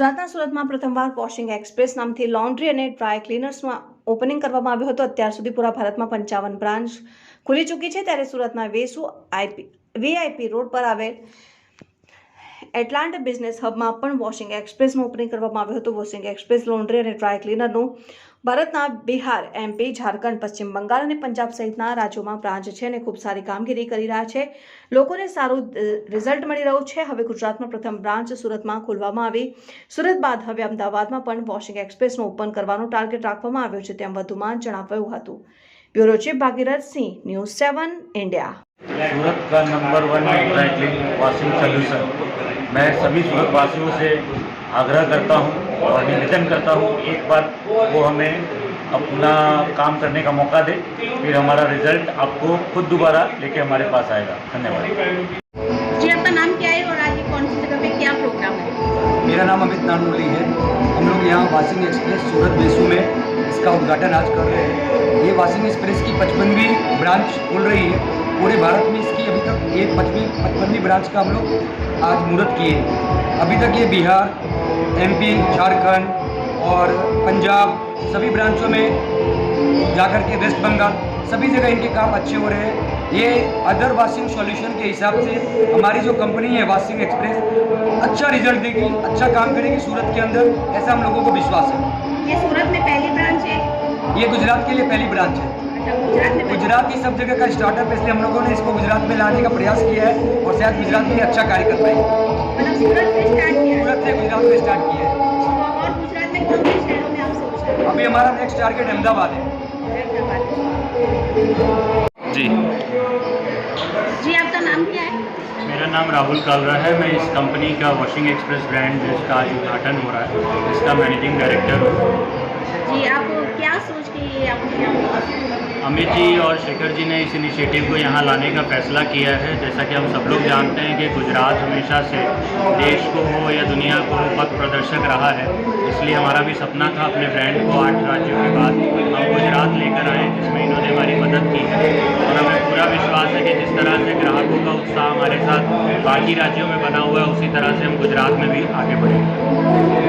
ગુજરાતના સુરતમાં પ્રથમવાર વોશિંગ એક્સપ્રેસ નામથી લોન્ડ્રી અને ડ્રાય ક્લીનર્સમાં ઓપનિંગ કરવામાં આવ્યું હતું. અત્યાર સુધી પૂરા ભારતમાં પંચાવન બ્રાન્ચ ખુલી ચૂકી છે. ત્યારે સુરતના વેસુ આઈપી વીઆઈપી રોડ પર આવેલ એટલાન્ટ બિઝનેસ હબમાં પણ વોશિંગ એક્સપ્રેસનું ઓપનિંગ કરવામાં આવ્યું હતું. વોશિંગ એક્સપ્રેસ, લોન્ડ્રી અને ડ્રાય ક્લીનરનું ભારતના બિહાર એમપી ઝારખંડ પશ્ચિમ બંગાળ અને પંજાબ સહિતના રાજ્યોમાં બ્રાન્ચ છે અને ખૂબ સારી કામગીરી કરી રહ્યા છે લોકોને સારું અ, રિઝલ્ટ મળી રહ્યું છે હવે ગુજરાતમાં પ્રથમ બ્રાન્ચ સુરતમાં ખોલવામાં આવી સુરત બાદ હવે અમદાવાદમાં પણ વોશિંગ એક્સપ્રેસનું ઓપન કરવાનો ટાર્ગેટ રાખવામાં આવ્યો છે તેમ વધુમાં જણાવાયું હતું bureau chief Bhagirath Singh news seven India Surat का number one dry clean washing solution मैं सभी सूरत वासियों से आग्रह करता हूँ और निवेदन करता हूँ एक बार वो हमें अपना काम करने का मौका दे फिर हमारा रिज़ल्ट आपको खुद दोबारा लेके हमारे पास आएगा। धन्यवाद। जी आपका नाम क्या है और आगे कौन सी जगह पे क्या प्रोग्राम है? मेरा नाम अमित नानोली है। हम लोग यहाँ वाशिंग एक्सप्रेस सूरत बेसू में इसका उद्घाटन आज कर रहे हैं। ये वाशिंग एक्सप्रेस की पचपनवीं ब्रांच खुल रही है। पूरे भारत में इसकी अभी तक ये पचवीं पचपनवीं ब्रांच का हम लोग आज मुहूर्त किए हैं। अभी तक ये बिहार एमपी झारखंड और पंजाब सभी ब्रांचों में जाकर के वेस्ट बंगाल सभी जगह इनके काम अच्छे हो रहे हैं। ये अदर वाशिंग सॉल्यूशन के हिसाब से हमारी जो कंपनी है वाशिंग एक्सप्रेस अच्छा रिज़ल्ट देगी अच्छा काम करेगी सूरत के अंदर ऐसा हम लोगों को विश्वास है। ये सूरत में पहली ब्रांच है? ये गुजरात के लिए पहली ब्रांच है। अच्छा गुजरात की सब जगह का स्टार्टअप है इसलिए हम लोगों ने इसको गुजरात में लाने का प्रयास किया है और शायद गुजरात में अच्छा कार्य कर पाएँगे। मतलब सूरत से स्टार्ट किया सूरत से गुजरात में स्टार्ट किया है। तो और गुजरात में कौन से शहरों में आप सोच रहे अभी हमारा नेक्स्ट टारगेट अहमदाबाद है। जी। जी आपका नाम क्या है? मेरा नाम राहुल कालरा है। मैं इस कंपनी का वॉशिंग एक्सप्रेस ब्रांड जिसका आज उद्घाटन हो रहा है इसका मैनेजिंग डायरेक्टर हूँ जी आप क्या सोच के ये आपने यहाँ अमित जी और शेखर जी ने इस इनिशिएटिव को यहाँ लाने का फैसला किया है। जैसा कि हम सब लोग जानते हैं कि गुजरात हमेशा से देश को हो या दुनिया को पथ प्रदर्शक रहा है। इसलिए हमारा भी सपना था अपने ब्रांड को आठ राज्यों के बाद हम गुजरात लेकर आए, जिसमें इन्होंने हमारी मदद की है। और हमें पूरा विश्वास है कि जिस तरह से ग्राहकों का उत्साह हमारे साथ बाकी राज्यों में बना हुआ है, उसी तरह से हम गुजरात में भी आगे बढ़ेंगे।